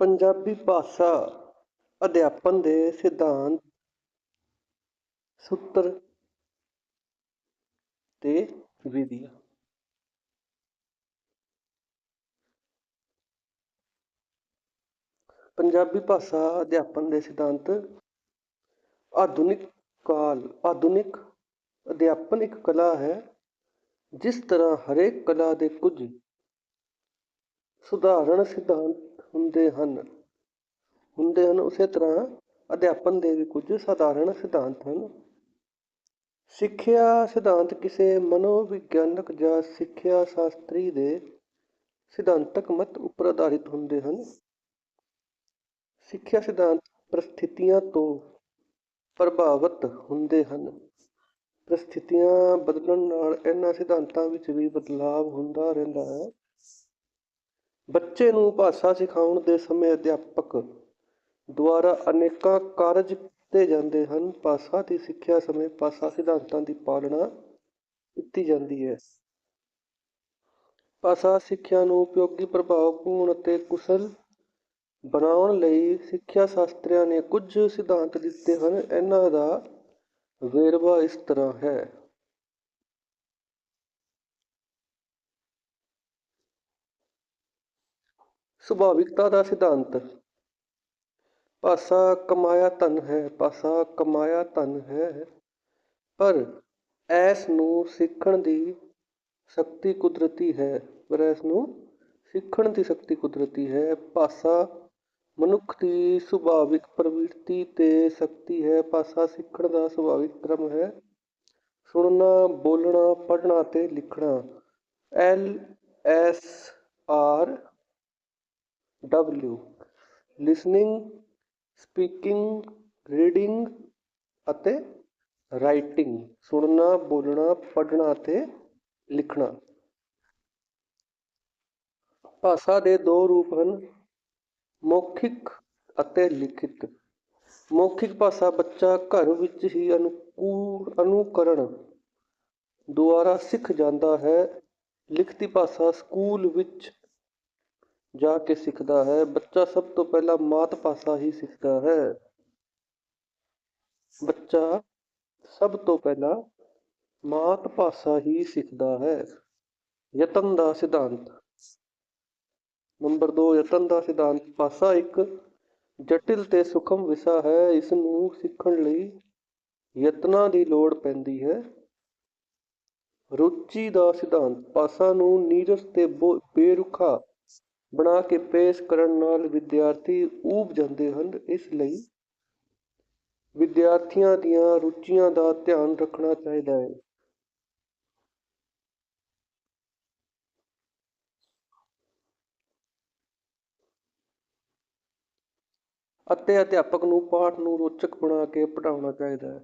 ਪੰਜਾਬੀ ਭਾਸ਼ਾ ਅਧਿਆਪਨ ਦੇ ਸਿਧਾਂਤ ਸੂਤਰ ਤੇ ਵਿਧੀਆਂ ਪੰਜਾਬੀ ਭਾਸ਼ਾ ਅਧਿਆਪਨ ਦੇ ਸਿਧਾਂਤ ਆਧੁਨਿਕ ਕਾਲ, ਆਧੁਨਿਕ ਅਧਿਆਪਨ ਇੱਕ ਕਲਾ ਹੈ, ਜਿਸ ਤਰ੍ਹਾਂ ਹਰੇਕ ਕਲਾ ਦੇ ਕੁਝ ਸੁਧਾਰਨ ਸਿਧਾਂਤ ਹੁੰਦੇ ਹਨ। ਹੁੰਦੇ ਹਨ ਉਸੇ ਤਰ੍ਹਾਂ ਅਧਿਆਪਨ ਦੇ ਵੀ ਕੁਝ ਸਾਧਾਰਨ ਸਿਧਾਂਤ ਹਨ। ਸਿੱਖਿਆ ਸਿਧਾਂਤ ਕਿਸੇ ਮਨੋਵਿਗਿਆਨਕ ਜਾਂ ਸਿੱਖਿਆ ਸ਼ਾਸਤਰੀ ਦੇ ਸਿਧਾਂਤਕ ਮਤ ਉੱਪਰ ਆਧਾਰਿਤ ਹੁੰਦੇ ਹਨ। ਸਿੱਖਿਆ ਸਿਧਾਂਤ ਪ੍ਰਸਥਿਤੀਆਂ ਤੋਂ ਪ੍ਰਭਾਵਿਤ ਹੁੰਦੇ ਹਨ। ਪ੍ਰਸਥਿਤੀਆਂ ਬਦਲਣ ਨਾਲ ਇਹਨਾਂ ਸਿਧਾਂਤਾਂ ਵਿੱਚ ਵੀ ਬਦਲਾਅ ਹੁੰਦਾ ਰਹਿੰਦਾ ਹੈ। ਬੱਚੇ ਨੂੰ ਭਾਸ਼ਾ ਸਿਖਾਉਣ ਦੇ ਸਮੇਂ ਅਧਿਆਪਕ ਦੁਆਰਾ ਅਨੇਕਾਂ ਕਾਰਜ ਕੀਤੇ ਜਾਂਦੇ ਹਨ। ਭਾਸ਼ਾ ਦੀ ਸਿੱਖਿਆ ਸਮੇਂ ਭਾਸ਼ਾ ਸਿਧਾਂਤਾਂ ਦੀ ਪਾਲਣਾ ਕੀਤੀ ਜਾਂਦੀ ਹੈ। ਭਾਸ਼ਾ ਸਿੱਖਿਆ ਨੂੰ ਉਪਯੋਗੀ, ਪ੍ਰਭਾਵਪੂਰਨ ਅਤੇ ਕੁਸ਼ਲ ਬਣਾਉਣ ਲਈ ਸਿੱਖਿਆ ਸ਼ਾਸਤਰੀਆਂ ਨੇ ਕੁਝ ਸਿਧਾਂਤ ਦਿੱਤੇ ਹਨ। ਇਹਨਾਂ ਦਾ ਵੇਰਵਾ ਇਸ ਤਰ੍ਹਾਂ ਹੈ। ਸੁਭਾਵਿਕਤਾ ਦਾ ਸਿਧਾਂਤ। ਭਾਸ਼ਾ ਕਮਾਇਆ ਧਨ ਹੈ, ਪਾਸਾ ਕਮਾਇਆ ਧਨ ਹੈ। ਪਰ ਐਸ ਨੂੰ ਸਿੱਖਣ ਦੀ ਸ਼ਕਤੀ ਕੁਦਰਤੀ ਹੈ। ਪਰ ਇਸ ਨੂੰ ਸਿੱਖਣ ਦੀ ਸ਼ਕਤੀ ਕੁਦਰਤੀ ਹੈ। ਭਾਸ਼ਾ ਮਨੁੱਖ ਦੀ ਸੁਭਾਵਿਕ ਪ੍ਰਵਿਰਤੀ ਤੇ ਸ਼ਕਤੀ ਹੈ। ਭਾਸ਼ਾ ਸਿੱਖਣ ਦਾ ਸੁਭਾਵਿਕ ਕ੍ਰਮ ਹੈ। ਸੁਣਨਾ, ਬੋਲਣਾ, ਪੜ੍ਹਨਾ ਤੇ ਲਿਖਣਾ। L S R W listening speaking reading ਅਤੇ ਰਾਈਟਿੰਗ ਸੁਣਨਾ, ਬੋਲਣਾ, ਪੜ੍ਹਨਾ ਅਤੇ ਲਿਖਣਾ। ਭਾਸ਼ਾ ਦੇ ਦੋ ਰੂਪ ਹਨ, ਮੌਖਿਕ ਅਤੇ ਲਿਖਿਤ। ਮੌਖਿਕ ਭਾਸ਼ਾ ਬੱਚਾ ਘਰ ਵਿੱਚ ਹੀ ਅਨੁਕੂਲ ਅਨੁਕਰਣ ਦੁਆਰਾ ਸਿੱਖ ਜਾਂਦਾ ਹੈ। ਲਿਖਤੀ ਭਾਸ਼ਾ ਸਕੂਲ ਵਿੱਚ ਜਾ ਕੇ ਸਿੱਖਦਾ ਹੈ। ਬੱਚਾ ਸਭ ਤੋਂ ਪਹਿਲਾਂ ਮਾਤ ਭਾਸ਼ਾ ਹੀ ਸਿੱਖਦਾ ਹੈ। ਬੱਚਾ ਸਭ ਤੋਂ ਪਹਿਲਾਂ ਮਾਤ ਭਾਸ਼ਾ ਹੀ ਸਿੱਖਦਾ ਹੈ। ਯਤਨ ਦਾ ਸਿਧਾਂਤ। ਨੰਬਰ 2 ਯਤਨ ਦਾ ਸਿਧਾਂਤ। ਭਾਸ਼ਾ ਇੱਕ ਜਟਿਲ ਤੇ ਸੂਖਮ ਵਿਸ਼ਾ ਹੈ। ਇਸ ਨੂੰ ਸਿੱਖਣ ਲਈ ਯਤਨਾਂ ਦੀ ਲੋੜ ਪੈਂਦੀ ਹੈ। ਰੁਚੀ ਦਾ ਸਿਧਾਂਤ। ਭਾਸ਼ਾ ਨੂੰ ਨੀਰਸ ਤੇ ਬੇਰੁਖਾ ਬਣਾ ਕੇ ਪੇਸ਼ ਕਰਨ ਨਾਲ ਵਿਦਿਆਰਥੀ ਊਬ ਜਾਂਦੇ ਹਨ। ਇਸ ਲਈ ਵਿਦਿਆਰਥੀਆਂ ਦੀਆਂ ਰੁਚੀਆਂ ਦਾ ਧਿਆਨ ਰੱਖਣਾ ਚਾਹੀਦਾ ਹੈ। ਅਤੇ ਅਧਿਆਪਕ ਨੂੰ ਪਾਠ ਨੂੰ ਰੋਚਕ ਬਣਾ ਕੇ ਪੜ੍ਹਾਉਣਾ ਚਾਹੀਦਾ ਹੈ।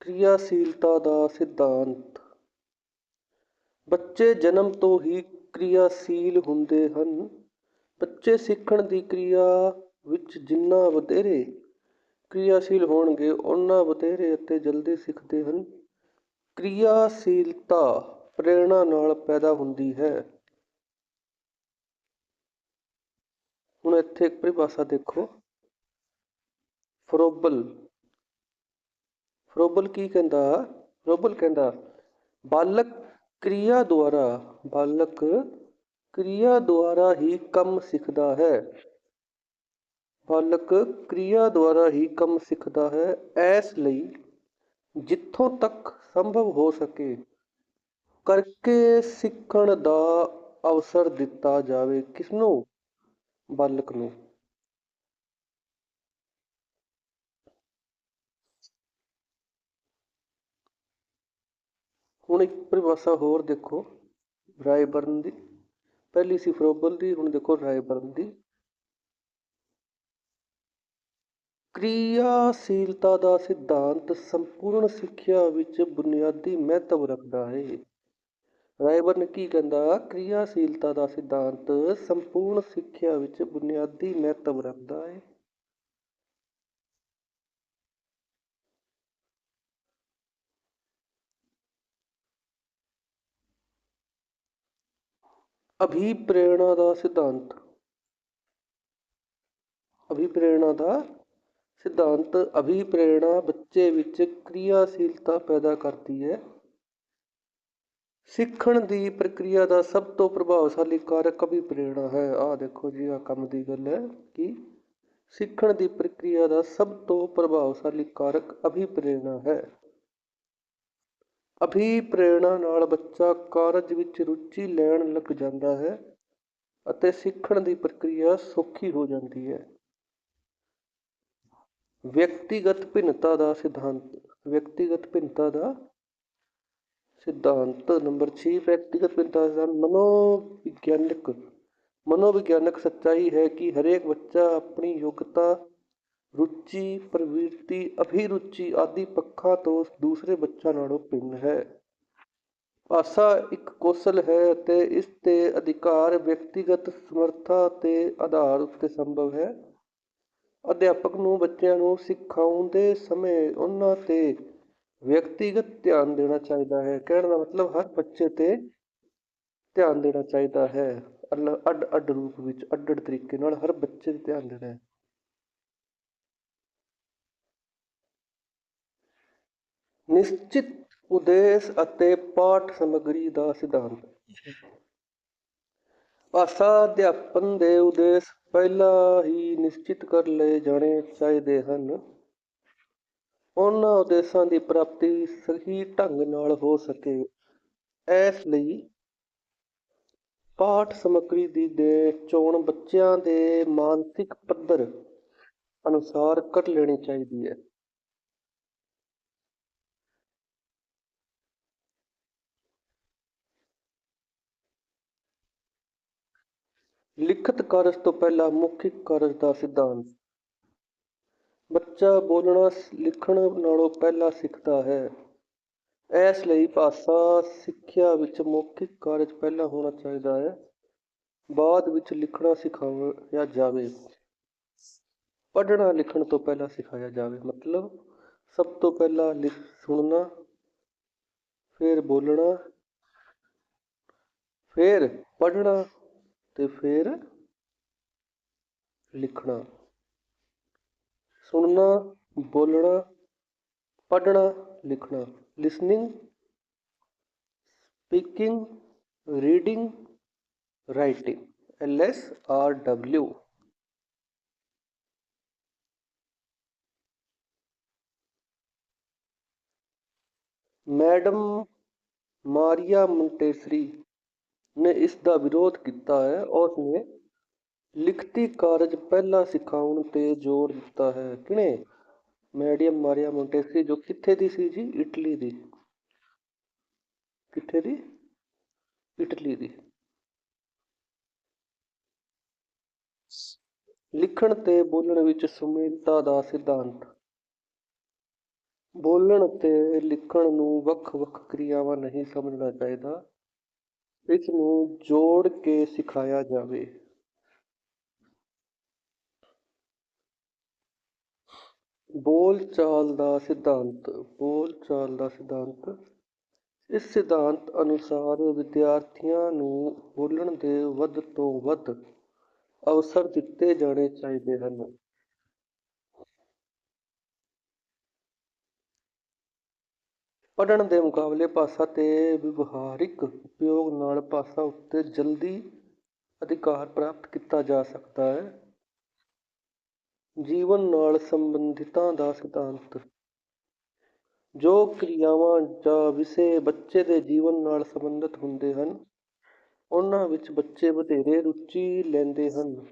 ਕਿਰਿਆਸ਼ੀਲਤਾ ਦਾ ਸਿਧਾਂਤ। ਬੱਚੇ ਜਨਮ ਤੋਂ ਹੀ ਕਿਰਿਆਸ਼ੀਲ ਹੁੰਦੇ ਹਨ। ਬੱਚੇ ਸਿੱਖਣ ਦੀ ਕਿਰਿਆ ਵਿੱਚ ਜਿੰਨਾ ਵਧੇਰੇ ਕਿਰਿਆਸ਼ੀਲ ਹੋਣਗੇ ਉਹਨਾਂ ਵਧੇਰੇ ਅਤੇ ਜਲਦੀ ਸਿੱਖਦੇ ਹਨ। ਕਿਰਿਆਸ਼ੀਲਤਾ ਪ੍ਰੇਰਣਾ ਨਾਲ ਪੈਦਾ ਹੁੰਦੀ ਹੈ। ਹੁਣ ਇੱਥੇ ਇੱਕ ਪਰਿਭਾਸ਼ਾ ਦੇਖੋ। ਫਰੋਬਲ। ਫਰੋਬਲ ਕੀ ਕਹਿੰਦਾ? ਫਰੋਬਲ ਕਹਿੰਦਾ, ਬਾਲਕ ਕਿਰਿਆ ਦੁਆਰਾ ਬਾਲਕ ਕਿਰਿਆ ਦੁਆਰਾ ਹੀ ਕੰਮ ਸਿੱਖਦਾ ਹੈ। ਬਾਲਕ ਕਿਰਿਆ ਦੁਆਰਾ ਹੀ ਕੰਮ ਸਿੱਖਦਾ ਹੈ, ਐਸ ਲਈ ਜਿੱਥੋਂ ਤੱਕ ਸੰਭਵ ਹੋ ਸਕੇ ਕਰਕੇ ਸਿੱਖਣ ਦਾ ਅਵਸਰ ਦਿੱਤਾ ਜਾਵੇ ਕਿਸ ਨੂੰ ਬਾਲਕ ਨੂੰ। ਹੁਣ ਇੱਕ ਪਰਿਭਾਸ਼ਾ ਹੋਰ ਦੇਖੋ, ਰਾਏਬਰਨ ਦੀ। ਪਹਿਲੀ ਸੀ ਫਰੋਬਲ ਦੀ, ਹੁਣ ਦੇਖੋ ਰਾਏਬਰਨ ਦੀ। ਕਿਰਿਆਸ਼ੀਲਤਾ ਦਾ ਸਿਧਾਂਤ ਸੰਪੂਰਨ ਸਿੱਖਿਆ ਵਿੱਚ ਬੁਨਿਆਦੀ ਮਹੱਤਵ ਰੱਖਦਾ ਹੈ। ਰਾਏਬਰਨ ਕੀ ਕਹਿੰਦਾ? ਕ੍ਰਿਆਸ਼ੀਲਤਾ ਦਾ ਸਿਧਾਂਤ ਸੰਪੂਰਨ ਸਿੱਖਿਆ ਵਿੱਚ ਬੁਨਿਆਦੀ ਮਹੱਤਵ ਰੱਖਦਾ ਹੈ। ਅਭਿਪ੍ਰੇਰਣਾ ਦਾ ਸਿਧਾਂਤ। ਅਭਿਪ੍ਰੇਰਣਾ ਦਾ ਸਿਧਾਂਤ, ਅਭਿਪ੍ਰੇਰਣਾ ਬੱਚੇ ਵਿੱਚ ਕਿਰਿਆਸ਼ੀਲਤਾ ਪੈਦਾ ਕਰਦੀ ਹੈ। ਸਿੱਖਣ ਦੀ ਪ੍ਰਕਿਰਿਆ ਦਾ ਸਭ ਤੋਂ ਪ੍ਰਭਾਵਸ਼ਾਲੀ ਕਾਰਕ ਅਭਿਪ੍ਰੇਰਣਾ ਹੈ। ਆਹ ਦੇਖੋ ਜੀ, ਆਹ ਕੰਮ ਦੀ ਗੱਲ ਹੈ ਕਿ ਸਿੱਖਣ ਦੀ ਪ੍ਰਕਿਰਿਆ ਦਾ ਸਭ ਤੋਂ ਪ੍ਰਭਾਵਸ਼ਾਲੀ ਕਾਰਕ ਅਭਿਪ੍ਰੇਰਣਾ ਹੈ। ਅਭਿਪ੍ਰੇਰਣਾ ਨਾਲ ਬੱਚਾ ਕਾਰਜ ਵਿੱਚ ਰੁਚੀ ਲੈਣ ਲੱਗ ਜਾਂਦਾ ਹੈ ਅਤੇ ਸਿੱਖਣ ਦੀ ਪ੍ਰਕਿਰਿਆ ਸੌਖੀ ਹੋ ਜਾਂਦੀ ਹੈ। ਵਿਅਕਤੀਗਤ ਭਿੰਨਤਾ ਦਾ ਸਿਧਾਂਤ, ਵਿਅਕਤੀਗਤ ਭਿੰਨਤਾ ਦਾ ਸਿਧਾਂਤ ਨੰਬਰ 6 ਵਿਅਕਤੀਗਤ ਭਿੰਨਤਾ ਦਾ ਮਨੋਵਿਗਿਆਨਕ ਮਨੋਵਿਗਿਆਨਕ ਸੱਚਾਈ ਹੈ ਕਿ ਹਰੇਕ ਬੱਚਾ ਆਪਣੀ ਯੋਗਤਾ ਰੁਚੀ ਪ੍ਰਵਿਰਤੀ, ਅਭਿਰੁਚੀ ਆਦਿ ਪੱਖਾਂ ਤੋਂ ਦੂਸਰੇ ਬੱਚਾ ਨਾਲੋਂ ਭਿੰਨ ਹੈ। ਭਾਸ਼ਾ ਇੱਕ ਕੌਸ਼ਲ ਹੈ ਅਤੇ ਇਸ ਤੇ ਅਧਿਕਾਰ ਵਿਅਕਤੀਗਤ ਸਮਰੱਥਾ ਤੇ ਆਧਾਰ ਉੱਤੇ ਸੰਭਵ ਹੈ। ਅਧਿਆਪਕ ਨੂੰ ਬੱਚਿਆਂ ਨੂੰ ਸਿਖਾਉਂਦੇ ਸਮੇਂ ਉਹਨਾਂ ਤੇ ਵਿਅਕਤੀਗਤ ਧਿਆਨ ਦੇਣਾ ਚਾਹੀਦਾ ਹੈ। ਕਹਿਣ ਦਾ ਮਤਲਬ ਹਰ ਬੱਚੇ ਤੇ ਧਿਆਨ ਦੇਣਾ ਚਾਹੀਦਾ ਹੈ। ਅੱਡ ਅੱਡ ਰੂਪ ਵਿੱਚ ਅੱਡ ਅੱਡ ਤਰੀਕੇ ਨਾਲ ਹਰ ਬੱਚੇ ਤੇ ਧਿਆਨ ਦੇਣਾ ਹੈ। ਨਿਸ਼ਚਿਤ ਉਦੇਸ਼ ਅਤੇ ਪਾਠ ਸਮੱਗਰੀ ਦਾ ਸਿਧਾਂਤ। ਭਾਸ਼ਾ ਅਧਿਆਪਨ ਦੇ ਉਦੇਸ਼ ਪਹਿਲਾਂ ਹੀ ਨਿਸ਼ਚਿਤ ਕਰ ਲਏ ਜਾਣੇ ਚਾਹੀਦੇ ਹਨ। ਉਹਨਾਂ ਉਦੇਸ਼ਾਂ ਦੀ ਪ੍ਰਾਪਤੀ ਸਹੀ ਢੰਗ ਨਾਲ ਹੋ ਸਕੇ। ਇਸ ਲਈ ਪਾਠ ਸਮੱਗਰੀ ਦੀ ਦੇ ਚੋਣ ਬੱਚਿਆਂ ਦੇ ਮਾਨਸਿਕ ਪੱਧਰ ਅਨੁਸਾਰ ਕਰ ਲੈਣੀ ਚਾਹੀਦੀ ਹੈ। ਲਿਖਤ ਕਾਰਜ ਤੋਂ ਪਹਿਲਾਂ ਮੌਖਿਕ ਕਾਰਜ ਦਾ ਸਿਧਾਂਤ। ਬੱਚਾ ਬੋਲਣਾ, ਲਿਖਣ ਨਾਲੋਂ ਪਹਿਲਾਂ ਸਿੱਖਦਾ ਹੈ। ਇਸ ਲਈ ਭਾਸ਼ਾ ਸਿੱਖਿਆ ਵਿੱਚ ਮੌਖਿਕ ਕਾਰਜ ਪਹਿਲਾਂ ਹੋਣਾ ਚਾਹੀਦਾ ਹੈ। ਬਾਅਦ ਵਿੱਚ ਲਿਖਣਾ ਸਿਖਾਇਆ ਜਾਵੇ। ਪੜ੍ਹਨਾ, ਲਿਖਣ ਤੋਂ ਪਹਿਲਾਂ ਸਿਖਾਇਆ ਜਾਵੇ। ਮਤਲਬ ਸਭ ਤੋਂ ਪਹਿਲਾਂ ਲਿਖ, ਸੁਣਨਾ, ਫਿਰ ਬੋਲਣਾ, ਫਿਰ ਪੜ੍ਹਨਾ ਤੇ ਫਿਰ ਲਿਖਣਾ ਸੁਣਨਾ ਬੋਲਣਾ ਪੜ੍ਹਨਾ ਲਿਖਣਾ listening speaking reading writing L S R W madam Maria Montessori ਨੇ ਇਸ ਦਾ ਵਿਰੋਧ ਕੀਤਾ ਹੈ। ਉਸ ਨੇ ਲਿਖਤੀ ਕਾਰਜ ਪਹਿਲਾਂ ਸਿਖਾਉਣ ਤੇ ਜ਼ੋਰ ਦਿੱਤਾ ਹੈ। ਕਿਨੇ ਮੈਡੀਅਮ ਮਾਰੀਆ ਮੋਂਟੇਸਰੀ, ਜੋ ਕਿੱਥੇ ਦੀ ਸੀ ਜੀ? ਇਟਲੀ ਦੀ। ਕਿੱਥੇ ਦੀ? ਇਟਲੀ ਦੀ। ਲਿਖਣ ਤੇ ਬੋਲਣ ਵਿੱਚ ਸੁਮੇਲਤਾ ਦਾ ਸਿਧਾਂਤ। ਬੋਲਣ ਤੇ ਲਿਖਣ ਨੂੰ ਵੱਖ-ਵੱਖ ਕਿਰਿਆਵਾਂ ਨਹੀਂ ਸਮਝਣਾ ਚਾਹੀਦਾ। ਇਸ ਨੂੰ ਜੋੜ ਕੇ ਸਿਖਾਇਆ ਜਾਵੇ। ਬੋਲ ਚਾਲ ਦਾ ਸਿਧਾਂਤ, ਬੋਲ ਚਾਲ ਦਾ ਸਿਧਾਂਤ। ਇਸ ਸਿਧਾਂਤ ਅਨੁਸਾਰ ਵਿਦਿਆਰਥੀਆਂ ਨੂੰ ਬੋਲਣ ਦੇ ਵੱਧ ਤੋਂ ਵੱਧ ਅਵਸਰ ਦਿੱਤੇ ਜਾਣੇ ਚਾਹੀਦੇ ਹਨ। ਪੜ੍ਹਨ ਦੇ ਮੁਕਾਬਲੇ ਭਾਸ਼ਾ ਤੇ ਵਿਵਹਾਰਿਕ ਉਪਯੋਗ ਨਾਲ ਭਾਸ਼ਾ ਉੱਤੇ ਜਲਦੀ ਅਧਿਕਾਰ ਪ੍ਰਾਪਤ ਕੀਤਾ ਜਾ ਸਕਦਾ ਹੈ। ਜੀਵਨ ਨਾਲ ਸੰਬੰਧਿਤਾਂ ਦਾ ਸਿਧਾਂਤ। ਜੋ ਕਿਰਿਆਵਾਂ ਜਾਂ ਵਿਸ਼ੇ ਬੱਚੇ ਦੇ ਜੀਵਨ ਨਾਲ ਸੰਬੰਧਿਤ ਹੁੰਦੇ ਹਨ, ਉਹਨਾਂ ਵਿੱਚ ਬੱਚੇ ਵਧੇਰੇ ਰੁਚੀ ਲੈਂਦੇ ਹਨ।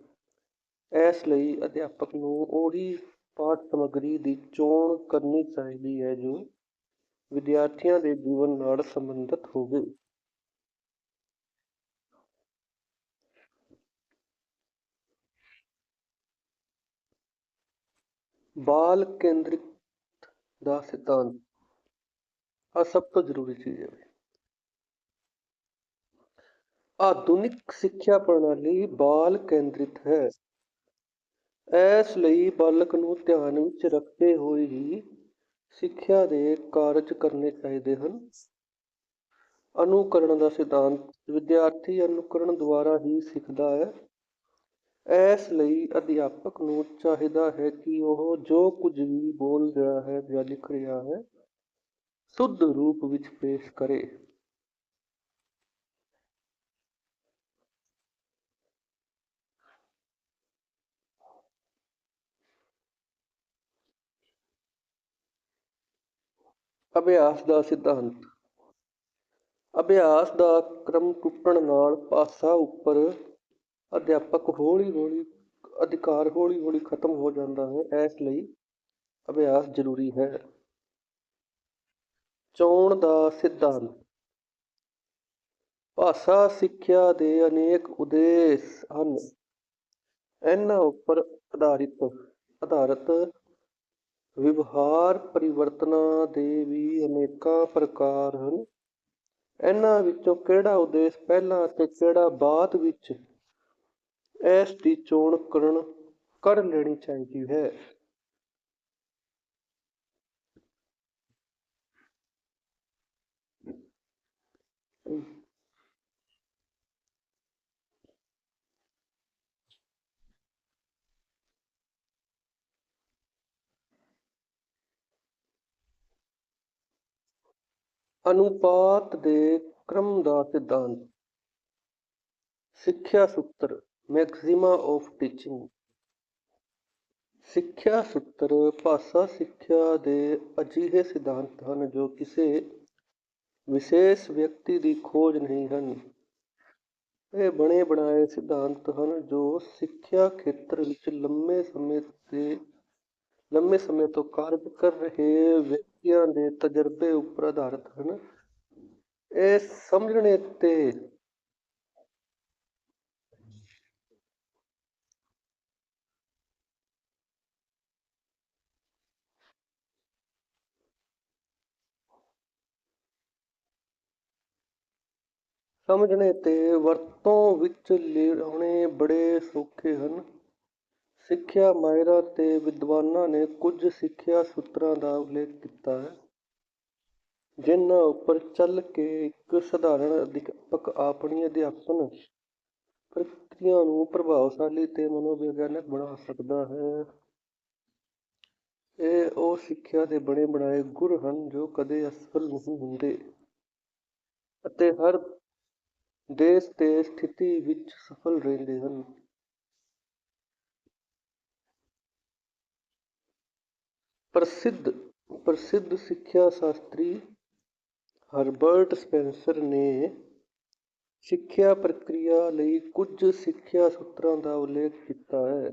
ਇਸ ਲਈ ਅਧਿਆਪਕ ਨੂੰ ਉਹੀ ਪਾਠ ਸਮੱਗਰੀ ਦੀ ਚੋਣ ਕਰਨੀ ਚਾਹੀਦੀ ਹੈ ਜੋ ਵਿਦਿਆਰਥੀਆਂ ਦੇ ਜੀਵਨ ਨਾਲ ਸੰਬੰਧਿਤ ਹੋਵੇ। ਬਾਲ ਕੇਂਦਰਿਤ ਦਾ ਸਿਧਾਂਤ ਆ ਸਭ ਤੋਂ ਜ਼ਰੂਰੀ ਚੀਜ਼ ਹੈ। ਆਧੁਨਿਕ ਸਿੱਖਿਆ ਪ੍ਰਣਾਲੀ ਬਾਲ ਕੇਂਦਰਿਤ ਹੈ। ਇਸ ਲਈ ਬਾਲਕ ਨੂੰ ਧਿਆਨ ਵਿੱਚ ਰੱਖਦੇ ਹੋਏ ਹੀ ਸਿੱਖਿਆ ਦੇ ਕਾਰਜ ਕਰਨੇ ਚਾਹੀਦੇ ਹਨ। ਅਨੁਕਰਨ ਦਾ ਸਿਧਾਂਤ, ਵਿਦਿਆਰਥੀ ਅਨੁਕਰਨ ਦੁਆਰਾ ਹੀ ਸਿੱਖਦਾ ਹੈ। ਇਸ ਲਈ ਅਧਿਆਪਕ ਨੂੰ ਚਾਹੀਦਾ ਹੈ ਕਿ ਉਹ ਜੋ ਕੁਝ ਵੀ ਬੋਲ ਰਿਹਾ ਹੈ ਜਾਂ ਲਿਖ ਰਿਹਾ ਹੈ, ਸ਼ੁੱਧ ਰੂਪ ਵਿੱਚ ਪੇਸ਼ ਕਰੇ। ਅਭਿਆਸ ਦਾ ਸਿਧਾਂਤ। ਅਭਿਆਸ ਦਾ ਕ੍ਰਮ ਟੁੱਟਣ ਨਾਲ ਭਾਸ਼ਾ ਉੱਪਰ ਅਧਿਆਪਕ ਹੌਲੀ ਹੌਲੀ ਅਧਿਕਾਰ ਹੌਲੀ ਹੌਲੀ ਖਤਮ ਹੋ ਜਾਂਦਾ ਹੈ। ਇਸ ਲਈ ਅਭਿਆਸ ਜ਼ਰੂਰੀ ਹੈ। ਚੋਣ ਦਾ ਸਿਧਾਂਤ। ਭਾਸ਼ਾ ਸਿੱਖਿਆ ਦੇ ਅਨੇਕ ਉਦੇਸ਼ ਹਨ। ਇਹਨਾਂ ਉੱਪਰ ਆਧਾਰਿਤ ਆਧਾਰਿਤ ਵਿਵਹਾਰ ਪਰਿਵਰਤਨਾਂ ਦੇ ਵੀ ਅਨੇਕਾਂ ਪ੍ਰਕਾਰ ਹਨ। ਇਹਨਾਂ ਵਿੱਚੋਂ ਕਿਹੜਾ ਉਦੇਸ਼ ਪਹਿਲਾਂ ਅਤੇ ਕਿਹੜਾ ਬਾਅਦ ਵਿੱਚ? ਇਸ ਦੀ ਚੋਣ ਕਰਨ, ਕਰ ਲੈਣੀ ਚਾਹੀਦੀ ਹੈ। ਅਨੁਪਾਤ ਦੇ ਕ੍ਰਮ ਦਾ ਸਿਧਾਂਤ। ਸਿੱਖਿਆ ਸੂਤਰ, ਮੈਕਸਿਮਾ ਆਫ ਟੀਚਿੰਗ। ਸਿੱਖਿਆ ਸੂਤਰ ਭਾਸ਼ਾ ਸਿੱਖਿਆ ਦੇ ਅਜਿਹੇ ਸਿਧਾਂਤ ਹਨ ਜੋ ਕਿਸੇ ਵਿਸ਼ੇਸ਼ ਵਿਅਕਤੀ ਦੀ ਖੋਜ ਨਹੀਂ ਹਨ। ਇਹ ਬਣੇ ਬਣਾਏ ਸਿਧਾਂਤ ਹਨ ਜੋ ਸਿੱਖਿਆ ਖੇਤਰ ਵਿੱਚ ਲੰਮੇ ਸਮੇਂ ਤੇ, ਲੰਮੇ ਸਮੇਂ ਤੋਂ ਕਾਰਜ ਕਰ ਰਹੇ ਵਿਅਕਤੀਆਂ ਦੇ ਤਜਰਬੇ ਉੱਪਰ ਆਧਾਰਿਤ ਹਨ। ਇਹ ਸਮਝਣੇ ਤੇ ਸਮਝਣੇ ਤੇ ਵਰਤੋਂ ਵਿੱਚ ਲਿਆਉਣੇ ਬੜੇ ਸੌਖੇ ਹਨ। ਸਿੱਖਿਆ ਮਾਹਿਰਾਂ ਤੇ ਵਿਦਵਾਨਾਂ ਨੇ ਕੁਝ ਸਿੱਖਿਆ ਸੂਤਰਾਂ ਦਾ ਉਲੇਖ ਕੀਤਾ ਹੈ, ਜਿਨ੍ਹਾਂ ਉੱਪਰ ਚੱਲ ਕੇ ਇੱਕ ਸਧਾਰਨ ਅਧਿਆਪਕ ਆਪਣੀ ਅਧਿਆਪਨ ਪ੍ਰਕਿਰਿਆ ਨੂੰ ਪ੍ਰਭਾਵਸ਼ਾਲੀ ਤੇ ਮਨੋਵਿਗਿਆਨਕ ਬਣਾ ਸਕਦਾ ਹੈ। ਇਹ ਉਹ ਸਿੱਖਿਆ ਦੇ ਬਣੇ ਬਣਾਏ ਗੁਰ ਹਨ ਜੋ ਕਦੇ ਅਸਫਲ ਨਹੀਂ ਹੁੰਦੇ ਅਤੇ ਹਰ ਦੇਸ਼ ਤੇ ਸਥਿਤੀ ਵਿੱਚ ਸਫਲ ਰਹਿੰਦੇ ਹਨ। ਪ੍ਰਸਿੱਧ ਪ੍ਰਸਿੱਧ ਸਿੱਖਿਆ ਸ਼ਾਸਤਰੀ ਹਰਬਰਟ ਸਪੈਂਸਰ ਨੇ ਸਿੱਖਿਆ ਪ੍ਰਕਿਰਿਆ ਲਈ ਕੁਝ ਸਿੱਖਿਆ ਸੂਤਰਾਂ ਦਾ ਉਲੇਖ ਕੀਤਾ ਹੈ।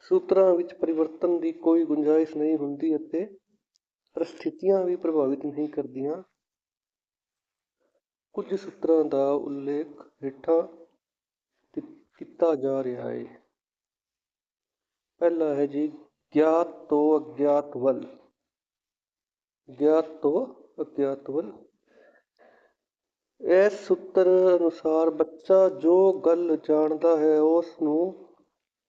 ਸੂਤਰਾਂ ਵਿੱਚ ਪਰਿਵਰਤਨ ਦੀ ਕੋਈ ਗੁੰਜਾਇਸ਼ ਨਹੀਂ ਹੁੰਦੀ ਅਤੇ ਪ੍ਰਸਥਿਤੀਆਂ ਵੀ ਪ੍ਰਭਾਵਿਤ ਨਹੀਂ ਕਰਦੀਆਂ। ਕੁਝ ਸੂਤਰਾਂ ਦਾ ਉਲੇਖ ਹੇਠਾਂ ਕੀਤਾ ਜਾ ਰਿਹਾ ਹੈ। ਪਹਿਲਾ ਹੈ ਜੀ ਗਿਆਤ ਤੋਂ ਅਗਿਆਤ ਵੱਲ ਗਿਆਤ ਤੋਂ ਵੱਲ ਇਸ ਸੂਤਰ ਅਨੁਸਾਰ ਬੱਚਾ ਜੋ ਗੱਲ ਜਾਣਦਾ ਹੈ ਉਸ ਨੂੰ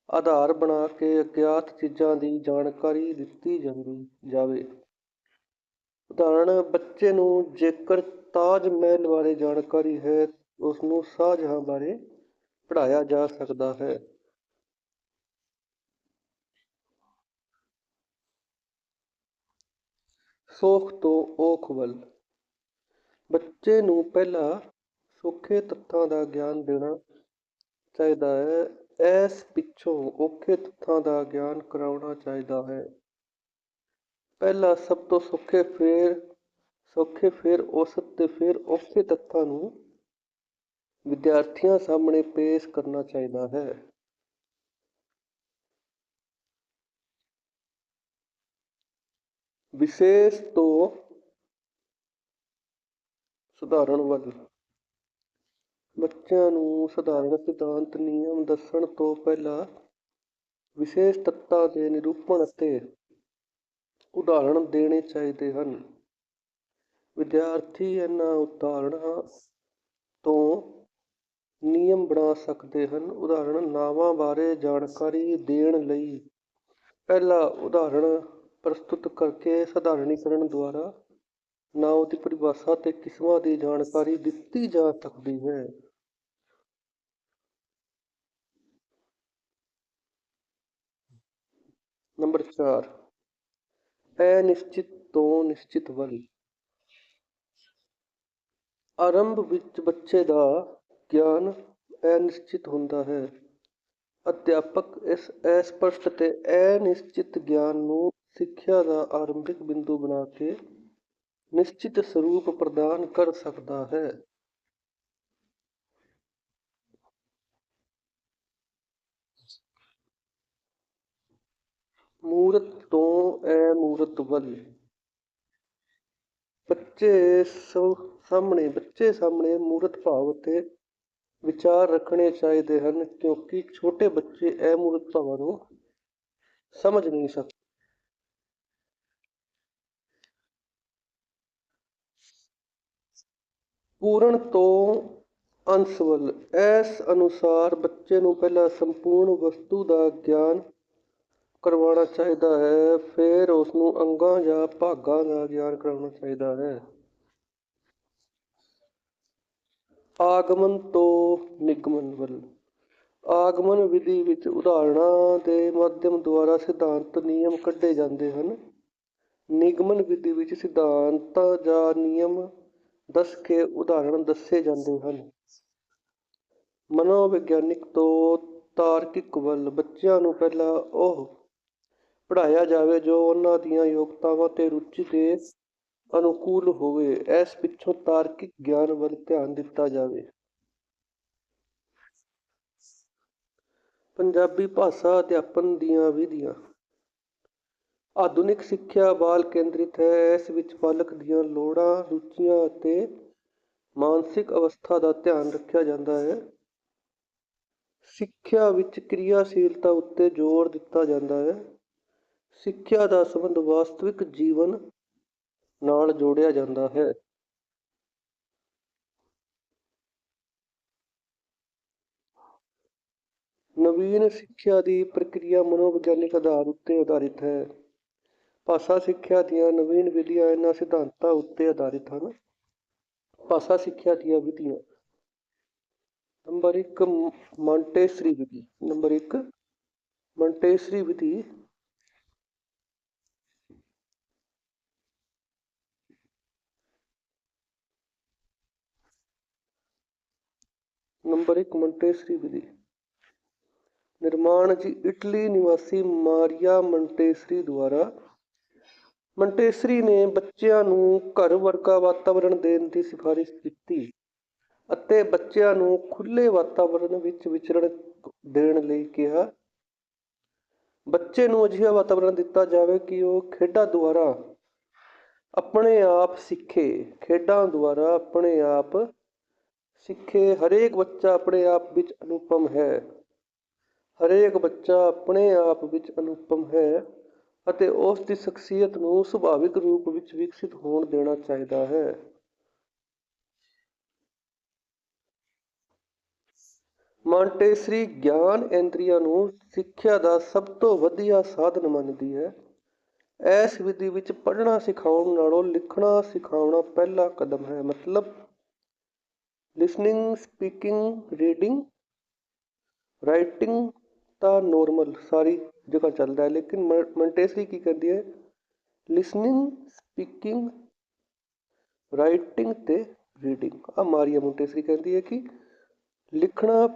ਆਧਾਰ ਬਣਾ ਕੇ ਅਗਿਆਤ ਚੀਜ਼ਾਂ ਦੀ ਜਾਣਕਾਰੀ ਦਿੱਤੀ ਜਾਂਦੀ ਜਾਵੇ ਉਦਾਹਰਣ ਬੱਚੇ ਨੂੰ ਜੇਕਰ ਤਾਜ ਮਹਿਲ ਬਾਰੇ ਜਾਣਕਾਰੀ ਹੈ ਉਸ ਨੂੰ ਸ਼ਾਹਜਹਾਂ ਬਾਰੇ ਪੜ੍ਹਾਇਆ ਜਾ ਸਕਦਾ ਹੈ ਸੌਖ ਤੋਂ ਔਖ ਵੱਲ। ਬੱਚੇ ਨੂੰ ਪਹਿਲਾਂ ਸੌਖੇ ਤੱਥਾਂ ਦਾ ਗਿਆਨ ਦੇਣਾ ਚਾਹੀਦਾ ਹੈ। ਇਸ ਪਿੱਛੋਂ ਔਖੇ ਤੱਥਾਂ ਦਾ ਗਿਆਨ ਕਰਾਉਣਾ ਚਾਹੀਦਾ ਹੈ। ਪਹਿਲਾਂ ਸਭ ਤੋਂ ਸੌਖੇ ਫਿਰ, ਸੌਖੇ ਫੇਰ ਔਸਤ ਤੇ ਫਿਰ ਔਖੇ ਤੱਥਾਂ ਨੂੰ ਵਿਦਿਆਰਥੀਆਂ ਸਾਹਮਣੇ ਪੇਸ਼ ਕਰਨਾ ਚਾਹੀਦਾ ਹੈ। ਵਿਸ਼ੇਸ਼ ਤੋਂ ਸਧਾਰਨ ਵੱਲ। ਬੱਚਿਆਂ ਨੂੰ ਸਧਾਰਨ ਸਿਧਾਂਤ, ਨਿਯਮ ਦੱਸਣ ਤੋਂ ਪਹਿਲਾਂ ਵਿਸ਼ੇਸ਼ ਤੱਤਾਂ ਦੇ ਨਿਰੂਪਣ ਅਤੇ ਉਦਾਹਰਣ ਦੇਣੇ ਚਾਹੀਦੇ ਹਨ। ਵਿਦਿਆਰਥੀ ਇਹਨਾਂ ਉਦਾਹਰਣਾਂ ਤੋਂ ਨਿਯਮ ਬਣਾ ਸਕਦੇ ਹਨ। ਉਦਾਹਰਣ ਨਾਵਾਂ ਬਾਰੇ ਜਾਣਕਾਰੀ ਦੇਣ ਲਈ ਪਹਿਲਾ ਉਦਾਹਰਣ ਪ੍ਰਸਤੁਤ ਕਰਕੇ ਸਧਾਰਨੀਕਰਨ ਦੁਆਰਾ ਨਾਂਵ ਦੀ ਪਰਿਭਾਸ਼ਾ ਤੇ ਕਿਸਮਾਂ ਦੀ ਜਾਣਕਾਰੀ ਦਿੱਤੀ ਜਾ ਸਕਦੀ ਹੈ। ਨੰਬਰ 4 ਅਨਿਸ਼ਚਿਤ ਤੋਂ ਨਿਸ਼ਚਿਤ ਵੱਲ। ਆਰੰਭ ਵਿੱਚ ਬੱਚੇ ਦਾ ਗਿਆਨ ਅਨਿਸ਼ਚਿਤ ਹੁੰਦਾ ਹੈ। ਅਧਿਆਪਕ ਇਸ ਅਸਪਸ਼ਟ ਤੇ ਅਨਿਸ਼ਚਿਤ ਗਿਆਨ ਨੂੰ ਸਿੱਖਿਆ ਦਾ ਆਰੰਭਿਕ ਬਿੰਦੂ ਬਣਾ ਕੇ ਨਿਸ਼ਚਿਤ ਸਰੂਪ ਪ੍ਰਦਾਨ ਕਰ ਸਕਦਾ ਹੈ। ਮੂਰਤ ਤੋਂ ਅਮੂਰਤ ਵੱਲ। ਬੱਚੇ ਸਾਹਮਣੇ ਬੱਚੇ ਸਾਹਮਣੇ ਮੂਰਤ ਭਾਵ ਤੇ ਵਿਚਾਰ ਰੱਖਣੇ ਚਾਹੀਦੇ ਹਨ ਕਿਉਂਕਿ ਛੋਟੇ ਬੱਚੇ ਇਹ ਮੂਰਤ ਭਾਵਾਂ ਨੂੰ ਸਮਝ ਨਹੀਂ ਸਕਦੇ। ਪੂਰਨ ਤੋਂ ਅੰਸ਼ ਵੱਲ ਇਸ ਅਨੁਸਾਰ ਬੱਚੇ ਨੂੰ ਪਹਿਲਾਂ ਸੰਪੂਰਨ ਵਸਤੂ ਦਾ ਗਿਆਨ ਕਰਵਾਉਣਾ ਚਾਹੀਦਾ ਹੈ, ਫਿਰ ਉਸ ਨੂੰ ਅੰਗਾਂ ਜਾਂ ਭਾਗਾਂ ਦਾ ਗਿਆਨ ਕਰਾਉਣਾ ਚਾਹੀਦਾ ਹੈ। ਆਗਮਨ ਤੋਂ ਨਿਗਮਨ ਵੱਲ। ਆਗਮਨ ਵਿਧੀ ਵਿੱਚ ਉਦਾਹਰਣਾਂ ਦੇ ਮਾਧਿਅਮ ਦੁਆਰਾ ਸਿਧਾਂਤ ਨਿਯਮ ਕੱਢੇ ਜਾਂਦੇ ਹਨ। ਨਿਗਮਨ ਵਿਧੀ ਵਿੱਚ ਸਿਧਾਂਤਾਂ ਜਾਂ ਨਿਯਮ ਦੱਸ ਕੇ ਉਦਾਹਰਣ ਦੱਸੇ ਜਾਂਦੇ ਹਨ। ਮਨੋਵਿਗਿਆਨਿਕ ਤੋਂ ਤਾਰਕਿਕ ਵੱਲ ਬੱਚਿਆਂ ਨੂੰ ਪਹਿਲਾਂ ਉਹ ਪੜ੍ਹਾਇਆ ਜਾਵੇ ਜੋ ਉਹਨਾਂ ਦੀਆਂ ਯੋਗਤਾਵਾਂ ਤੇ ਰੁਚੀ ਦੇ ਅਨੁਕੂਲ ਹੋਵੇ। ਇਸ ਪਿੱਛੋਂ ਤਾਰਕਿਕ ਗਿਆਨ ਵੱਲ ਧਿਆਨ ਦਿੱਤਾ ਜਾਵੇ। ਪੰਜਾਬੀ ਭਾਸ਼ਾ ਅਧਿਆਪਨ ਦੀਆਂ ਵਿਧੀਆਂ। ਆਧੁਨਿਕ ਸਿੱਖਿਆ ਬਾਲ ਕੇਂਦਰਿਤ ਹੈ। ਇਸ ਵਿੱਚ ਬਾਲਕ ਦੀਆਂ ਲੋੜਾਂ, ਰੁਚੀਆਂ ਅਤੇ ਮਾਨਸਿਕ ਅਵਸਥਾ ਦਾ ਧਿਆਨ ਰੱਖਿਆ ਜਾਂਦਾ ਹੈ। ਸਿੱਖਿਆ ਵਿੱਚ ਕਿਰਿਆਸ਼ੀਲਤਾ ਉੱਤੇ ਜ਼ੋਰ ਦਿੱਤਾ ਜਾਂਦਾ ਹੈ। ਸਿੱਖਿਆ ਦਾ ਸੰਬੰਧ ਵਾਸਤਵਿਕ ਜੀਵਨ ਨਾਲ ਜੋੜਿਆ ਜਾਂਦਾ ਹੈ। ਨਵੀਨ ਸਿੱਖਿਆ ਦੀ ਪ੍ਰਕਿਰਿਆ ਮਨੋਵਿਗਿਆਨਿਕ ਆਧਾਰ ਉੱਤੇ ਆਧਾਰਿਤ ਹੈ। ਭਾਸ਼ਾ ਸਿੱਖਿਆ ਦੀਆਂ ਨਵੀਨ ਵਿਧੀਆਂ ਇਹਨਾਂ ਸਿਧਾਂਤਾਂ ਉੱਤੇ ਆਧਾਰਿਤ ਹਨ। ਭਾਸ਼ਾ ਸਿੱਖਿਆ ਦੀਆਂ ਵਿਧੀਆਂ। ਨੰਬਰ 1 ਮਾਂਟੇਸਰੀ ਵਿਧੀ। ਨੰਬਰ 1 ਮਾਂਟੇਸਰੀ ਵਿਧੀ ਨੰਬਰ 1 ਮੰਟੇਸਰੀ ਵਿਧੀ। ਨਿਰਮਾਣ ਜੀ, ਇਟਲੀ ਨਿਵਾਸੀ ਮਾਰੀਆ ਮੰਟੇਸਰੀ ਦੁਆਰਾ ਮੰਟੇਸਰੀ ਨੇ ਬੱਚਿਆਂ ਨੂੰ ਘਰ ਵਰਗਾ ਵਾਤਾਵਰਣ ਦੇਣ ਦੀ ਸਿਫਾਰਿਸ਼ ਕੀਤੀ ਅਤੇ ਬੱਚਿਆਂ ਨੂੰ ਖੁੱਲੇ ਵਾਤਾਵਰਣ ਵਿੱਚ ਵਿਚਰਨ ਦੇਣ ਲਈ ਕਿਹਾ। ਬੱਚੇ ਨੂੰ ਅਜਿਹਾ ਵਾਤਾਵਰਣ ਦਿੱਤਾ ਜਾਵੇ ਕਿ ਉਹ ਖੇਡਾਂ ਦੁਆਰਾ ਆਪਣੇ ਆਪ ਸਿੱਖੇ, ਖੇਡਾਂ ਦੁਆਰਾ ਆਪਣੇ ਆਪ ਸਿੱਖੇ। ਹਰੇਕ ਬੱਚਾ ਆਪਣੇ ਆਪ ਵਿੱਚ ਅਨੁਪਮ ਹੈ। ਹਰੇਕ ਬੱਚਾ ਆਪਣੇ ਆਪ ਵਿੱਚ ਅਨੁਪਮ ਹੈ। ਅਤੇ ਉਸ ਦੀ ਸ਼ਖਸੀਅਤ ਨੂੰ ਸੁਭਾਵਿਕ ਰੂਪ ਵਿੱਚ ਵਿਕਸਿਤ ਹੋਣ ਦੇਣਾ ਚਾਹੀਦਾ ਹੈ। ਮਾਂਟੇਸਰੀ ਗਿਆਨ ਇੰਦਰੀਆਂ ਨੂੰ ਸਿੱਖਿਆ ਦਾ ਸਭ ਤੋਂ ਵਧੀਆ ਸਾਧਨ ਮੰਨਦੀ ਹੈ। ਇਸ ਵਿਧੀ ਵਿੱਚ ਪੜ੍ਹਨਾ ਸਿਖਾਉਣ ਨਾਲੋਂ ਲਿਖਣਾ ਸਿਖਾਉਣਾ ਪਹਿਲਾ ਕਦਮ ਹੈ, ਮਤਲਬ ਲਿਸਨਿੰਗ, ਸਪੀਕਿੰਗ, ਰੀਡਿੰਗ, ਰਾਈਟਿੰਗ ਤਾਂ ਨੋਰਮਲ, ਸਾਰੀ ਜਗ੍ਹਾ ਚੱਲਦਾ ਹੈ ਲੇਕਿਨ ਮੰਟੇਸਰੀ ਕੀ ਕਹਿੰਦੀ ਹੈ ਲਿਸਨਿੰਗ ਸਪੀਕਿੰਗ ਰਾਈਟਿੰਗ ਤੇ ਰੀਡਿੰਗ ਆ ਮਾਰੀਆ ਮੰਟੇਸਰੀ ਕਹਿੰਦੀ ਹੈ ਕਿ ਲਿਖਣਾ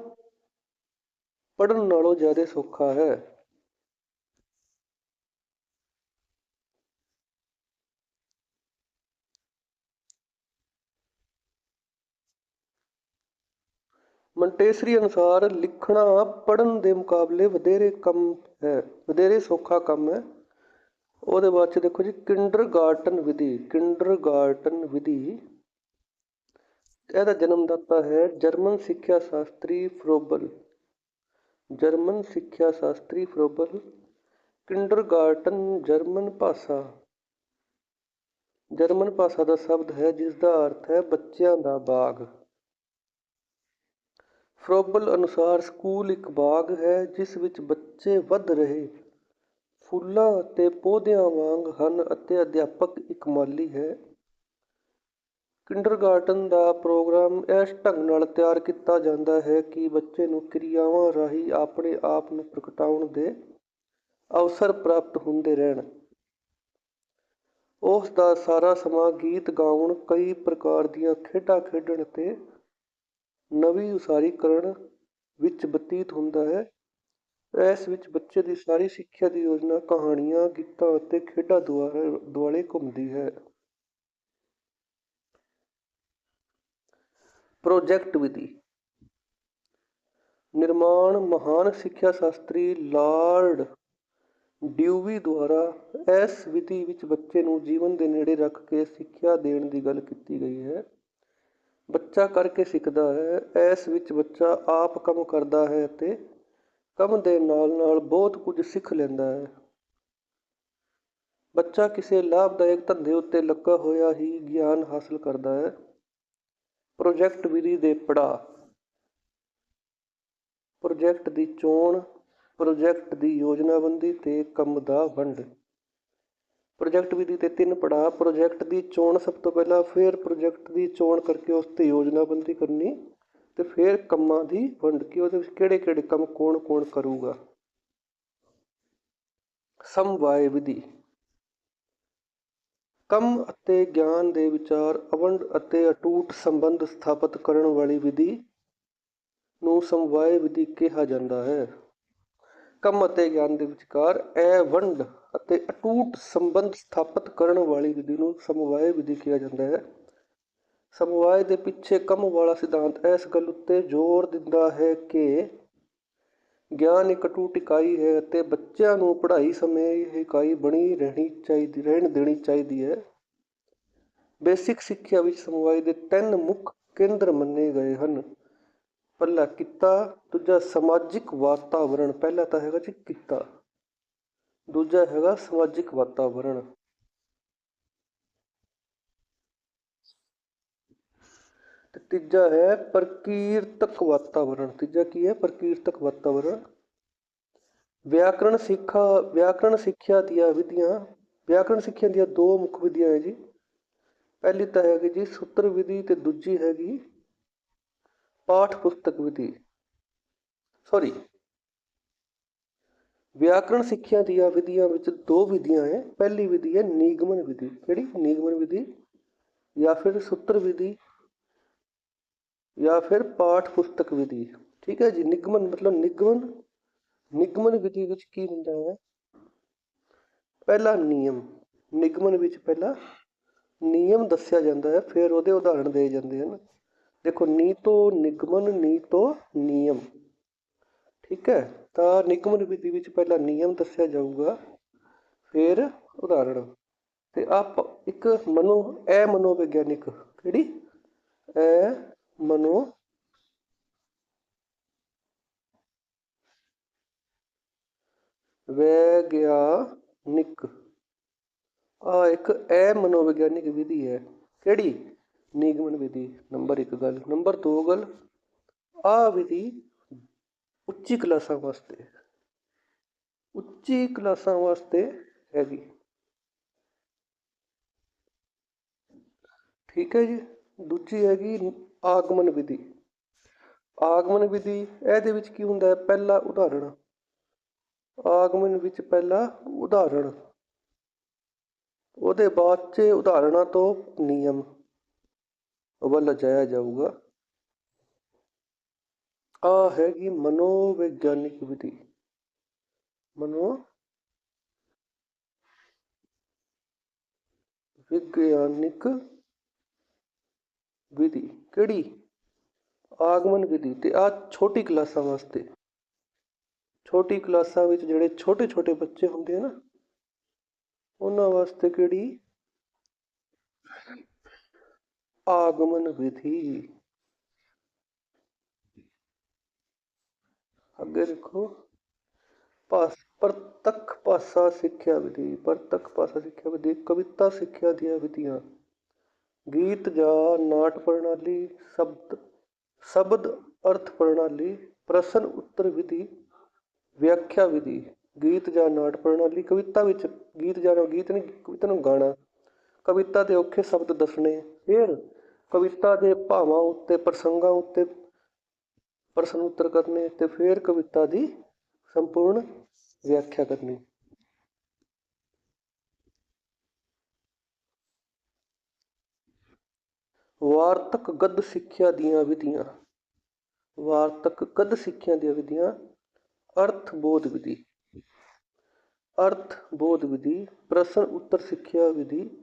ਪੜ੍ਹਨ ਨਾਲੋਂ ਜ਼ਿਆਦਾ ਸੌਖਾ ਹੈ ਮੰਟੇਸਰੀ ਅਨੁਸਾਰ ਲਿਖਣਾ ਪੜ੍ਹਨ ਦੇ ਮੁਕਾਬਲੇ ਵਧੇਰੇ ਕੰਮ ਹੈ, ਵਧੇਰੇ ਸੌਖਾ ਕੰਮ ਹੈ। ਉਹਦੇ ਬਾਅਦ ਚ ਦੇਖੋ ਜੀ, ਕਿੰਡਰਗਾਰਟਨ ਵਿਧੀ ਕਿੰਡਰਗਾਰਟਨ ਵਿਧੀ। ਇਹਦਾ ਜਨਮਦਾਤਾ ਹੈ ਜਰਮਨ ਸਿੱਖਿਆ ਸ਼ਾਸਤਰੀ ਫਰੋਬਲ। ਜਰਮਨ ਸਿੱਖਿਆ ਸ਼ਾਸਤਰੀ ਫਰੋਬਲ, ਕਿੰਡਰਗਾਰਟਨ ਜਰਮਨ ਭਾਸ਼ਾ। ਜਰਮਨ ਭਾਸ਼ਾ ਦਾ ਸ਼ਬਦ ਹੈ ਜਿਸ ਦਾ ਅਰਥ ਹੈ ਬੱਚਿਆਂ ਦਾ ਬਾਗ। ਫਰੋਬਲ ਅਨੁਸਾਰ ਸਕੂਲ ਇੱਕ ਬਾਗ ਹੈ, ਜਿਸ ਵਿੱਚ ਬੱਚੇ ਵੱਧ ਰਹੇ ਫੁੱਲਾਂ ਅਤੇ ਪੌਦਿਆਂ ਵਾਂਗ ਹਨ ਅਤੇ ਅਧਿਆਪਕ ਇੱਕ ਮਾਲੀ ਹੈ। ਕਿੰਡਰਗਾਰਟਨ ਦਾ ਪ੍ਰੋਗਰਾਮ ਇਸ ਢੰਗ ਨਾਲ ਤਿਆਰ ਕੀਤਾ ਜਾਂਦਾ ਹੈ ਕਿ ਬੱਚੇ ਨੂੰ ਕਿਰਿਆਵਾਂ ਰਾਹੀਂ ਆਪਣੇ ਆਪ ਨੂੰ ਪ੍ਰਗਟਾਉਣ ਦੇ ਅਵਸਰ ਪ੍ਰਾਪਤ ਹੁੰਦੇ ਰਹਿਣ। ਉਸ ਦਾ ਸਾਰਾ ਸਮਾਂ ਗੀਤ ਗਾਉਣ, ਕਈ ਪ੍ਰਕਾਰ ਦੀਆਂ ਖੇਡਾਂ ਖੇਡਣ ਅਤੇ ਨਵੀਂ ਉਸਾਰੀ ਕਰਨ ਵਿੱਚ ਬਤੀਤ ਹੁੰਦਾ ਹੈ। ਇਸ ਵਿੱਚ ਬੱਚੇ ਦੀ ਸਾਰੀ ਸਿੱਖਿਆ ਦੀ ਯੋਜਨਾ, ਕਹਾਣੀਆਂ, ਗੀਤਾਂ ਅਤੇ ਖੇਡਾਂ ਦੁਆਰਾ ਦੁਆਲੇ ਘੁੰਮਦੀ ਹੈ। ਪ੍ਰੋਜੈਕਟ ਵਿਧੀ। ਨਿਰਮਾਣ ਮਹਾਨ ਸਿੱਖਿਆ ਸ਼ਾਸਤਰੀ ਲਾਰਡ ਡਿਊਵੀ ਦੁਆਰਾ ਇਸ ਵਿਧੀ ਵਿੱਚ ਬੱਚੇ ਨੂੰ ਜੀਵਨ ਦੇ ਨੇੜੇ ਰੱਖ ਕੇ ਸਿੱਖਿਆ ਦੇਣ ਦੀ ਗੱਲ ਕੀਤੀ ਗਈ ਹੈ। ਬੱਚਾ ਕਰਕੇ ਸਿੱਖਦਾ ਹੈ, ਇਸ ਵਿੱਚ ਬੱਚਾ ਆਪ ਕੰਮ ਕਰਦਾ ਹੈ ਅਤੇ ਕੰਮ ਦੇ ਨਾਲ ਨਾਲ ਬਹੁਤ ਕੁਝ ਸਿੱਖ ਲੈਂਦਾ ਹੈ। ਬੱਚਾ ਕਿਸੇ ਲਾਭਦਾਇਕ ਧੰਦੇ ਉੱਤੇ ਲੱਗਾ ਹੋਇਆ ਹੀ ਗਿਆਨ ਹਾਸਲ ਕਰਦਾ ਹੈ। ਪ੍ਰੋਜੈਕਟ ਵਿਧੀ ਦੇ ਪੜਾਅ ਪ੍ਰੋਜੈਕਟ ਦੀ ਚੋਣ, ਪ੍ਰੋਜੈਕਟ ਦੀ ਯੋਜਨਾਬੰਦੀ ਤੇ ਕੰਮ ਦਾ ਵੰਡ। ਪ੍ਰੋਜੈਕਟ ਵਿਧੀ ਦੇ ਤਿੰਨ ਪੜਾਅ, ਪ੍ਰੋਜੈਕਟ ਦੀ ਚੋਣ ਸਭ ਤੋਂ ਪਹਿਲਾਂ, ਫਿਰ ਪ੍ਰੋਜੈਕਟ ਦੀ ਚੋਣ ਕਰਕੇ ਉਸ ਤੇ ਯੋਜਨਾਬੰਦੀ ਕਰਨੀ ਤੇ ਫਿਰ ਕੰਮਾਂ ਦੀ ਵੰਡ ਕੇ ਉਹਦੇ ਵਿੱਚ ਕਿਹੜੇ ਕਿਹੜੇ ਕੰਮ ਕੌਣ ਕੌਣ ਕਰੂਗਾ। ਸਮਵਾਏ ਵਿਧੀ। ਕੰਮ ਅਤੇ ਗਿਆਨ ਦੇ ਵਿਚਾਰ, ਅਵੰਡ ਅਤੇ ਅਟੂਟ ਸੰਬੰਧ ਸਥਾਪਿਤ ਕਰਨ ਵਾਲੀ ਵਿਧੀ ਨੂੰ ਸਮਵਾਏ ਵਿਧੀ ਕਿਹਾ ਜਾਂਦਾ ਹੈ। ਕੰਮ ਅਤੇ ਗਿਆਨ ਦੇ ਵਿਚਕਾਰ ਇਹ ਵੰਡ ਅਤੇ ਅਟੂਟ ਸੰਬੰਧ ਸਥਾਪਿਤ ਕਰਨ ਵਾਲੀ ਵਿਧੀ ਨੂੰ ਸਮਵਾਏ ਵਿਧੀ ਕਿਹਾ ਜਾਂਦਾ ਹੈ। ਸਮਵਾਏ ਦੇ ਪਿੱਛੇ ਕੰਮ ਵਾਲਾ ਸਿਧਾਂਤ ਇਸ ਗੱਲ ਉੱਤੇ ਜ਼ੋਰ ਦਿੰਦਾ ਹੈ ਕਿ ਗਿਆਨ ਇੱਕ ਅਟੂਟ ਇਕਾਈ ਹੈ ਅਤੇ ਬੱਚਿਆਂ ਨੂੰ ਪੜ੍ਹਾਈ ਸਮੇਂ ਇਹ ਇਕਾਈ ਬਣੀ ਰਹਿਣੀ ਚਾਹੀਦੀ, ਰਹਿਣ ਦੇਣੀ ਚਾਹੀਦੀ ਹੈ। ਬੇਸਿਕ ਸਿੱਖਿਆ ਵਿੱਚ ਸਮਵਾਏ ਦੇ ਤਿੰਨ ਮੁੱਖ ਕੇਂਦਰ ਮੰਨੇ ਗਏ ਹਨ। ਪਹਿਲਾ ਕਿੱਤਾ, ਦੂਜਾ ਸਮਾਜਿਕ ਵਾਤਾਵਰਣ, ਪਹਿਲਾ ਤਾਂ ਹੈਗਾ ਜੀ ਕਿੱਤਾ। ਦੂਜਾ ਹੈਗਾ ਸਮਾਜਿਕ ਵਾਤਾਵਰਣ। ਤੇ ਤੀਜਾ ਹੈ ਪ੍ਰਕੀਰਤਕ ਵਾਤਾਵਰਣ। ਤੀਜਾ ਕੀ ਹੈ? ਪ੍ਰਕੀਰਤਕ ਵਾਤਾਵਰਣ। ਵਿਆਕਰਣ ਸਿੱਖਾ, ਵਿਆਕਰਣ ਸਿੱਖਿਆ ਦੀਆਂ ਵਿਧੀਆਂ, ਵਿਆਕਰਣ ਸਿੱਖਿਆ ਦੀਆਂ ਦੋ ਮੁੱਖ ਵਿਧੀਆਂ ਹੈ ਜੀ। ਪਹਿਲੀ ਤਾਂ ਹੈਗੀ ਜੀ ਸੂਤਰ ਵਿਧੀ ਤੇ ਦੂਜੀ ਹੈਗੀ ਪਾਠ ਪੁਸਤਕ ਵਿਧੀ। ਸੌਰੀ ਵਿਆਕਰਣ ਸਿੱਖਿਆ ਦੀਆਂ ਵਿਧੀਆਂ ਵਿੱਚ ਦੋ ਵਿਧੀਆਂ ਹੈ ਪਹਿਲੀ ਵਿਧੀ ਹੈ ਨਿਗਮਨ ਵਿਧੀ। ਕਿਹੜੀ? ਨਿਗਮਨ ਵਿਧੀ ਜਾਂ ਫਿਰ ਸੂਤਰ ਵਿਧੀ ਜਾਂ ਫਿਰ ਪਾਠ ਪੁਸਤਕ ਵਿਧੀ। ਠੀਕ ਹੈ ਜੀ, ਨਿਗਮਨ ਮਤਲਬ ਨਿਗਮਨ। ਨਿਗਮਨ ਵਿਧੀ ਵਿੱਚ ਕੀ ਹੁੰਦਾ ਹੈ? ਪਹਿਲਾ ਨਿਯਮ। ਨਿਗਮਨ ਵਿੱਚ ਪਹਿਲਾ ਨਿਯਮ ਦੱਸਿਆ ਜਾਂਦਾ ਹੈ, ਫਿਰ ਉਹਦੇ ਉਦਾਹਰਣ ਦੇ ਜਾਂਦੇ ਹਨ। ਦੇਖੋ ਨੀਤੋ ਨਿਗਮਨ ਨੀਤੋ ਨਿਯਮ। ਠੀਕ ਹੈ? ਤਾਂ ਨਿਗਮਨ ਵਿਧੀ ਵਿੱਚ ਪਹਿਲਾਂ ਨਿਯਮ ਦੱਸਿਆ ਜਾਊਗਾ, ਫਿਰ ਉਦਾਹਰਣ। ਤੇ ਆਪ ਇੱਕ ਮਨੋ ਇਹ ਮਨੋਵਿਗਿਆਨਿਕ, ਕਿਹੜੀ? ਇਹ ਮਨੋ ਵਿਗਿਆਨਿਕ। ਆ ਇੱਕ ਇਹ ਮਨੋਵਿਗਿਆਨਿਕ ਵਿਧੀ ਹੈ। ਕਿਹੜੀ? ਨਿਗਮਨ ਵਿਧੀ, ਨੰਬਰ 1 ਗੱਲ। ਨੰਬਰ 2 ਗੱਲ ਆ ਵਿਧੀ ਉੱਚੀ ਕਲਾਸਾਂ ਵਾਸਤੇ। ਉੱਚੀ ਕਲਾਸਾਂ ਵਾਸਤੇ ਹੈਗੀ। ਠੀਕ ਹੈ ਜੀ। ਦੂਜੀ ਹੈਗੀ ਆਗਮਨ ਵਿਧੀ। ਆਗਮਨ ਵਿਧੀ, ਇਹਦੇ ਵਿੱਚ ਕੀ ਹੁੰਦਾ ਹੈ? ਪਹਿਲਾ ਉਦਾਹਰਣ। ਆਗਮਨ ਵਿੱਚ ਪਹਿਲਾ ਉਦਾਹਰਣ। ਉਹਦੇ ਬਾਅਦ 'ਚ ਉਦਾਹਰਣਾਂ ਤੋਂ ਨਿਯਮ। ਵੱਲ ਜਾਇਆ ਜਾਊਗਾ। ਆ ਹੈਗੀ ਮਨੋਵਿਗਿਆਨਿਕ ਵਿਧੀ। ਮਨੋ ਵਿਗਿਆਨਿਕ ਵਿਧੀ। ਕਿਹੜੀ? ਆਗਮਨ ਵਿਧੀ ਤੇ ਆ ਛੋਟੀ ਕਲਾਸਾਂ ਵਾਸਤੇ। ਛੋਟੀ ਕਲਾਸਾਂ ਵਿੱਚ ਜਿਹੜੇ ਛੋਟੇ ਛੋਟੇ ਬੱਚੇ ਹੁੰਦੇ ਆ ਨਾ, ਉਹਨਾਂ ਵਾਸਤੇ ਕਿਹੜੀ? ਆਗਮਨ ਵਿਧੀ। ਅੱਗੇ ਦੇਖੋ। ਭਾਸ ਪ੍ਰਤੱਖ ਭਾਸ਼ਾ ਸਿੱਖਿਆ ਵਿਧੀ, ਪ੍ਰਤੱਖ ਭਾਸ਼ਾ ਸਿੱਖਿਆ ਵਿਧੀ, ਕਵਿਤਾ ਸਿੱਖਿਆ ਦੀਆਂ ਵਿਧੀਆਂ। ਗੀਤ ਜਾਂ ਨਾਟ ਪ੍ਰਣਾਲੀ, ਸ਼ਬਦ ਸ਼ਬਦ ਅਰਥ ਪ੍ਰਣਾਲੀ, ਪ੍ਰਸ਼ਨ ਉੱਤਰ ਵਿਧੀ, ਵਿਆਖਿਆ ਵਿਧੀ, ਗੀਤ ਜਾਂ ਨਾਟ ਪ੍ਰਣਾਲੀ, ਕਵਿਤਾ ਵਿੱਚ ਗੀਤ ਜਾਂ ਗੀਤ ਨਹੀਂ, ਕਵਿਤਾ ਨੂੰ ਗਾਣਾ। ਕਵਿਤਾ ਦੇ ਔਖੇ ਸ਼ਬਦ ਦੱਸਣੇ। ਫਿਰ ਕਵਿਤਾ ਦੇ ਭਾਵਾਂ ਉੱਤੇ, ਪ੍ਰਸੰਗਾਂ ਉੱਤੇ ਪ੍ਰਸ਼ਨ ਉੱਤਰ ਕਰਨੇ ਤੇ ਫਿਰ ਕਵਿਤਾ ਦੀ ਸੰਪੂਰਨ ਵਿਆਖਿਆ ਕਰਨੀ। ਵਾਰਤਕ ਗੱਦ ਸਿੱਖਿਆ ਦੀਆਂ ਵਿਧੀਆਂ। ਵਾਰਤਕ ਗੱਦ ਸਿੱਖਿਆ ਦੀਆਂ ਵਿਧੀਆਂ। ਅਰਥ ਬੋਧ ਵਿਧੀ। ਅਰਥ ਬੋਧ ਵਿਧੀ, ਪ੍ਰਸ਼ਨ ਉੱਤਰ ਸਿੱਖਿਆ ਵਿਧੀ।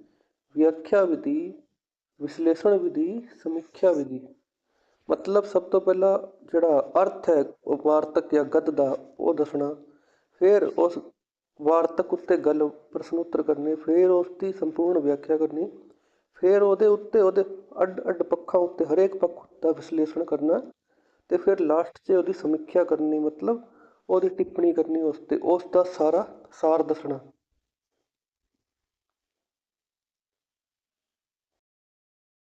ਵਿਆਖਿਆ ਵਿਧੀ, ਵਿਸ਼ਲੇਸ਼ਣ ਵਿਧੀ, ਸਮੀਖਿਆ ਵਿਧੀ। ਮਤਲਬ ਸਭ ਤੋਂ ਪਹਿਲਾਂ ਜਿਹੜਾ ਅਰਥ ਹੈ ਉਹ ਵਾਰਤਕ ਜਾਂ ਗੱਦ ਦਾ, ਉਹ ਦੱਸਣਾ। ਫਿਰ ਉਸ ਵਾਰਤਕ ਉੱਤੇ ਗੱਲ, ਪ੍ਰਸ਼ਨ ਉੱਤਰ ਕਰਨੇ। ਫਿਰ ਉਸ ਦੀ ਸੰਪੂਰਨ ਵਿਆਖਿਆ ਕਰਨੀ। ਫਿਰ ਉਹਦੇ ਉੱਤੇ ਉਹਦੇ ਅੱਡ ਅੱਡ ਪੱਖਾਂ ਉੱਤੇ, ਹਰੇਕ ਪੱਖ ਦਾ ਵਿਸ਼ਲੇਸ਼ਣ ਕਰਨਾ। ਤੇ ਫਿਰ ਲਾਸਟ 'ਚ ਉਹਦੀ ਸਮੀਖਿਆ ਕਰਨੀ, ਮਤਲਬ ਉਹਦੀ ਟਿੱਪਣੀ ਕਰਨੀ ਉਸ ਤੇ, ਉਸ ਦਾ ਸਾਰਾ ਸਾਰ ਦੱਸਣਾ।